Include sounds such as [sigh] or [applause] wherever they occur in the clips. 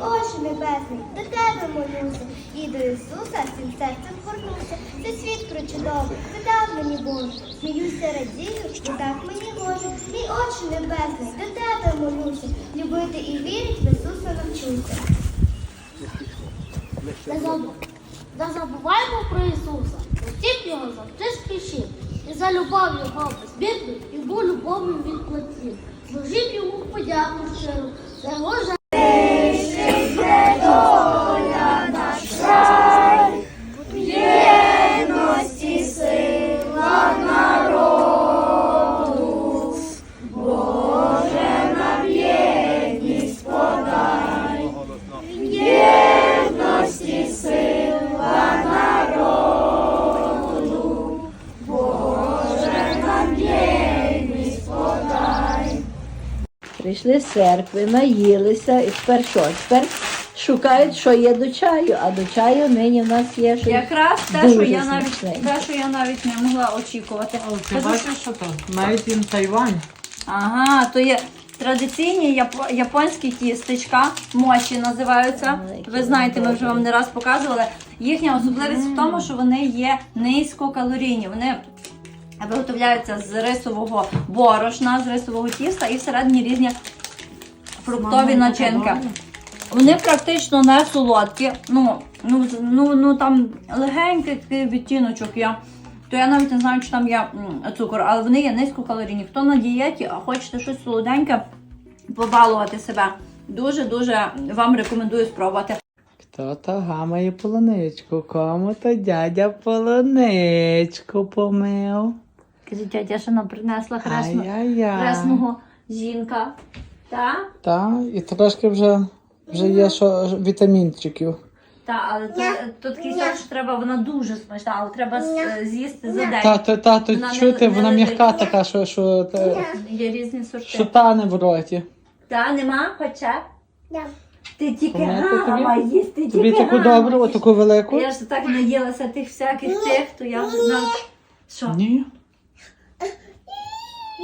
Очі небесний, до тебе молюся, і до Ісуса всім серцем горнуся. Це світ прочудовий, ти дав мені Боже, сміюся, радію, і так мені гоже. Мій очі небесний, до тебе молюся, любити і вірити в Ісуса навчуся. Не забу- Не забуваймо про Ісуса, Утік його завжди спішив. І за любов його безбірну, йому любов'ю він платив. Служив йому подяку щиру, за його церкви, наїлися і тепер що? Тепер шукають, що є до чаю, а до чаю нині в нас є щось Якраз те, дуже що я навіть смачненьке. те, що я навіть не могла очікувати. Ти Кажу, бачиш, що то? Made in Taiwan. Ага, то є традиційні япо- японські тістечка, мочі називаються. Ой, які Ви знаєте, ми вже вам не раз показували. Їхня особливість в тому, що вони є низькокалорійні. Вони виготовляються з рисового борошна, з рисового тіста і всередині різні фруктові начинки. Вони практично не солодкі. Ну, ну, ну, ну там легенький такий відтіночок є. То я навіть не знаю, чи там є цукор, але вони є низькокалорійні. Хто на дієті, а хочете щось солоденьке, побалувати себе. Дуже-дуже вам рекомендую спробувати. Хто то гамає полуничку, кому то дядя полуничку помив. Кажіть, тетя, що нам принесла хресну, хресного жінка. Та? Та, і трошки вже, вже є що вітамінчиків. Та, але то, тут такий сок, що треба, вона дуже смачна, але треба з- з'їсти за день. Та, та, та, то Вона не- чути, не вона лежить. м'яка така, що, що, та- Є різні сорти. що тане в роті. Та, нема, хоча? Ти тільки Помити тобі? гама їсти, Тобі тільки таку гама добру, їсти. отаку велику? Я ж так наїлася тих всяких цих, то я вже знаю. Що? Ні.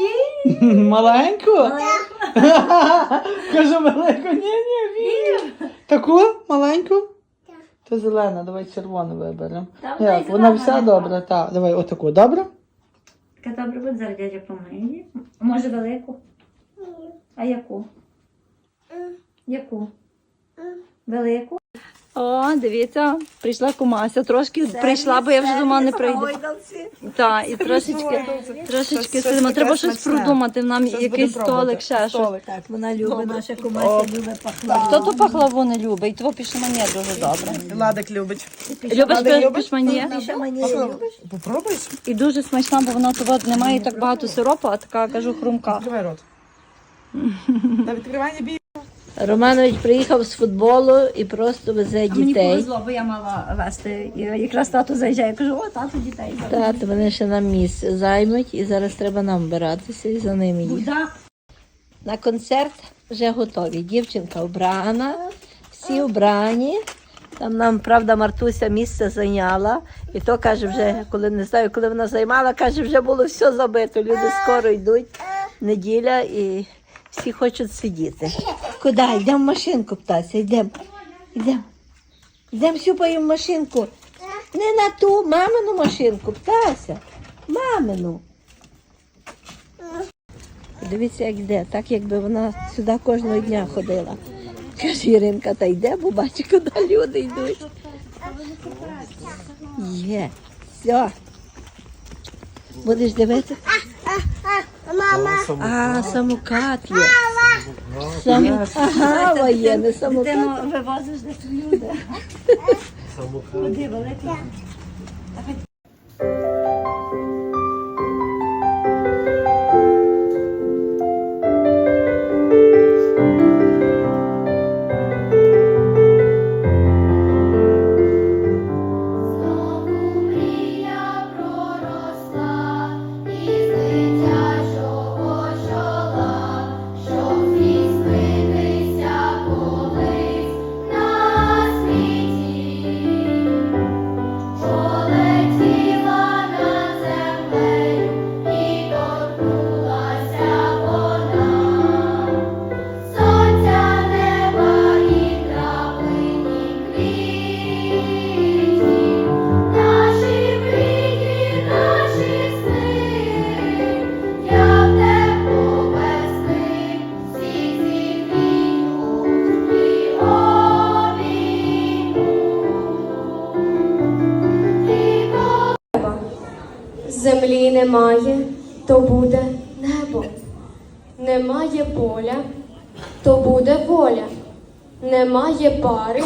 [laughs] Маленьку? Кажу маленьку, ні, ні, ні. Таку маленьку? Це зелена, давай червону виберемо. Як, вона вся добра, так. Давай отаку, добре? Така добре буде зараз дядя помиє. Може велику? А яку? Яку? Велику? О, дивіться, прийшла кумася. Трошки прийшла, бо я вже думала не прийде. Так, і трошечки, трошечки сидимо. Треба щось придумати нам, якийсь столик, ще щось. Так, вона любить, наша комася любить пахлаву. Хто ту пахлаву не любить? Того пішмання дуже добре. Ладик любить. Любиш любиш? Попробуй. І дуже смачна, бо вона того немає так багато сиропу, а така, кажу, хрумка. Відкривай рот. [laughs] Та відкривай не бій. Романович приїхав з футболу і просто везе А мені дітей. повезло, бо я мала вести. І якраз тато заїжджає. Я кажу, о, тато дітей. Тато, вони ще нам місце займуть і зараз треба нам вбиратися і за ними їхати. Буда. На концерт вже готові. Дівчинка вбрана, всі вбрані. Там нам, правда, Мартуся місце зайняла. І то каже, вже, коли не знаю, коли вона займала, каже, вже було все забито. Люди скоро йдуть. Неділя і всі хочуть сидіти. Куди? Йдемо в машинку, птася, йдемо. Йдемо. Йдемо сюпаємо в машинку. Не на ту, мамину машинку, птася. Мамину. Дивіться, як йде, так якби вона сюди кожного дня ходила. Каже Іринка, та йде, бо бачить, куди люди йдуть. Є, все. Будеш дивитися? А, самокат є. Сам... Ага, воєнний самокат. Дитину вивозиш десь люди. Куди великий? Буде небо. Немає поля, то буде воля. Немає пари,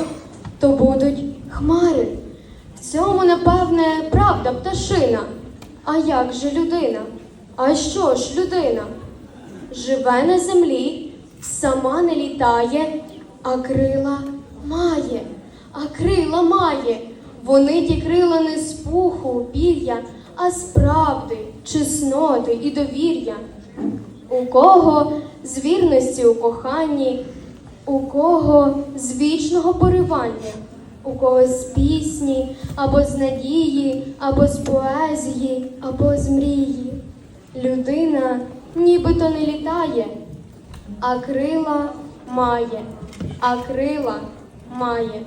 то будуть хмари. В цьому, напевне, правда пташина. А як же людина? А що ж людина? Живе на землі, сама не літає, а крила має, а крила має. Вони ті крила не з пуху, пір'я, а з правди, чесноти і довір'я. У кого з вірності у коханні, у кого з вічного поривання, у кого з пісні, або з надії, або з поезії, або з мрії. Людина нібито не літає, а крила має, а крила має.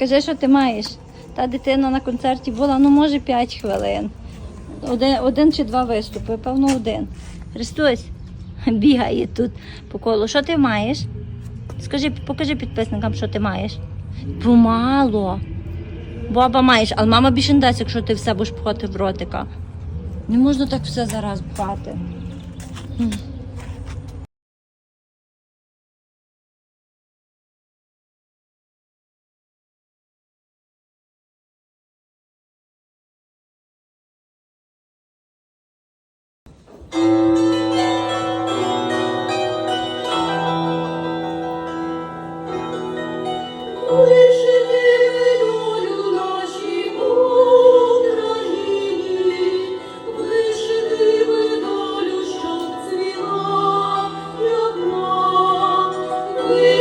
Покажи, що ти маєш. Та дитина на концерті була, ну може 5 хвилин. Один, один чи два виступи, певно, один. Христос бігає тут по колу. Що ти маєш? Скажи, покажи підписникам, що ти маєш. Помало. Баба маєш, але мама більше не дасть, якщо ти все будеш пхати в ротика. Не можна так все зараз пхати. we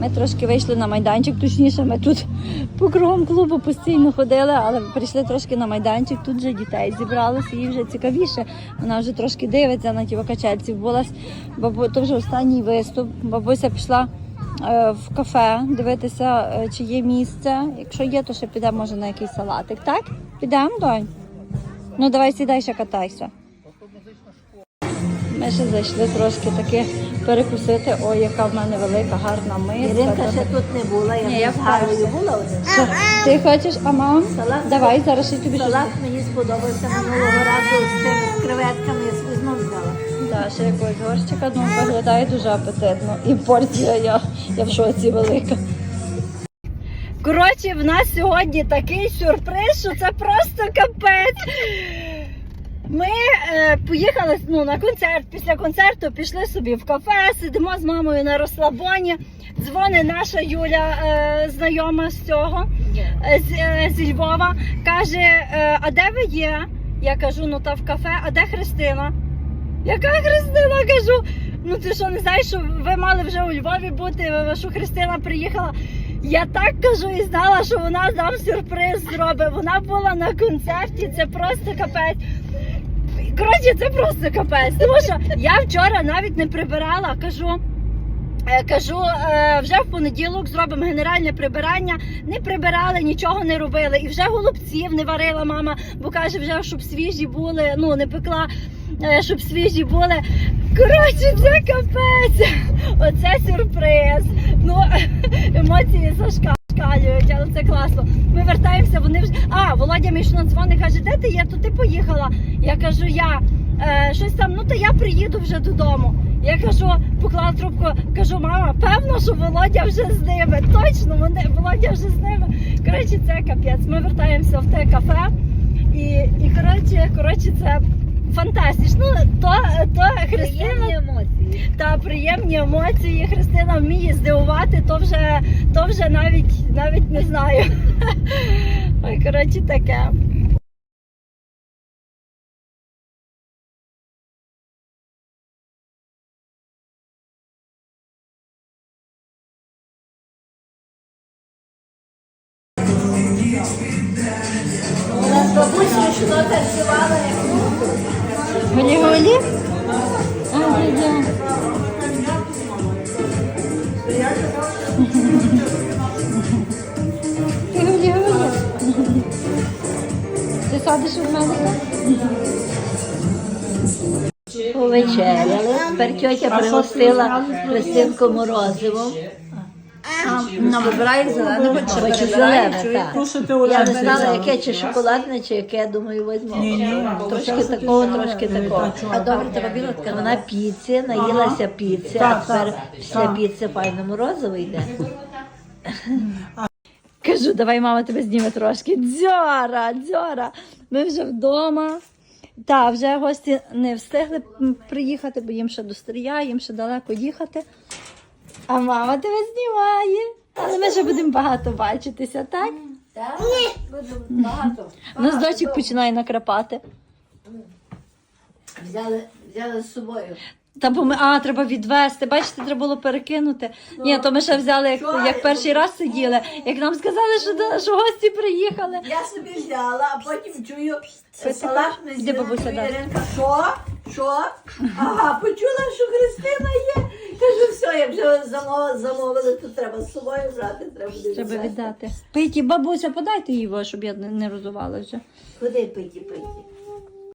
Ми трошки вийшли на майданчик, точніше, ми тут по кругом клубу постійно ходили, але прийшли трошки на майданчик. Тут вже дітей зібралося, їй вже цікавіше. Вона вже трошки дивиться на ті качельці. Була бабу, то вже останній виступ. Бабуся пішла е, в кафе дивитися, е, чи є місце. Якщо є, то ще підемо може на якийсь салатик. Так? Підемо, донь? Ну давай сідай ще катайся. Ми ще зайшли трошки таки перекусити. Ой, яка в мене велика, гарна миска. Іринка ще тут не була, я, Ні, я з була один. Ти хочеш, а мам? Салат. Давай, зараз ще тобі щось. Салат мені сподобався минулого разу з тими креветками, я знов взяла. Да, ще якогось горщика, ну виглядає дуже апетитно. І порція я, я в шоці велика. Коротше, в нас сьогодні такий сюрприз, що це просто капець. Ми е, поїхали ну, на концерт. Після концерту пішли собі в кафе, сидимо з мамою на розслабоні. Дзвонить наша Юля, е, знайома з цього, е, з, е, зі Львова. Каже: е, а де ви є? Я кажу, ну та в кафе, а де Христина? Яка Христина? Кажу, ну ти що не знаєш, що ви мали вже у Львові бути, що Христина приїхала. Я так кажу і знала, що вона нам сюрприз зробить. Вона була на концерті, це просто капець. Коротше, це просто капець. Тому що я вчора навіть не прибирала, кажу. е, Кажу, е, вже в понеділок зробимо генеральне прибирання. Не прибирали, нічого не робили. І вже голубців не варила мама, бо каже, вже щоб свіжі були, ну не пекла, е, щоб свіжі були. Коротше, це капець. Оце сюрприз. Ну, [laughs] емоції зашкалюють, але це класно. Ми вертаємося, вони вже. А, Володя мій дзвонить, каже, де ти є? То ти поїхала. Я кажу, я е, щось там, ну то я приїду вже додому. Я кажу, поклала трубку, кажу, мама, певно, що Володя вже з ними. Точно, вони, Володя вже з ними. Коротше, це капець. Ми вертаємося в те кафе. І, і коротше, коротше, це фантастично. Ну, то, то Христина емоції. та приємні емоції. Христина вміє здивувати, то вже, то вже навіть, навіть не знаю. [laughs] Ой, коротше, таке. Танцювала, Голі-голі? А, Повечеряли. Тепер тьотя пригостила Христинку морозивом. Вибирай зелене, Хоче зелене, так. Я не знала, яке чи шоколадне, чи яке, думаю, візьму. Трошки такого, трошки такого. А добре, тебе білотка. Вона піці, наїлася піці, а тепер після піці файно морозиво йде. Кажу, давай мама тебе зніме трошки. Дзьора, дзьора. Ми вже вдома. Та, вже гості не встигли приїхати, бо їм ще до стрія, їм ще далеко їхати. А мама тебе знімає. Але ми вже будемо багато бачитися, так? Так? Буду багато. Нас дочик починає накрапати. Взяли, взяли з собою. Та бо ми, а, треба відвести. Бачите, треба було перекинути. Ні, то ми ще взяли, як, як перший раз сиділи. Як нам сказали, що, до- що гості приїхали. Я собі взяла, а потім чую Це салат Де бабуся дасть? Іринка, що? Що? Ага, почула, що Христина є. Кажу, все, як вже замовили, замовили, то треба з собою брати, треба буде Треба відвезти. віддати. Пийті, бабуся, подайте його, щоб я не, не розувала вже. Ходи, питі, питі.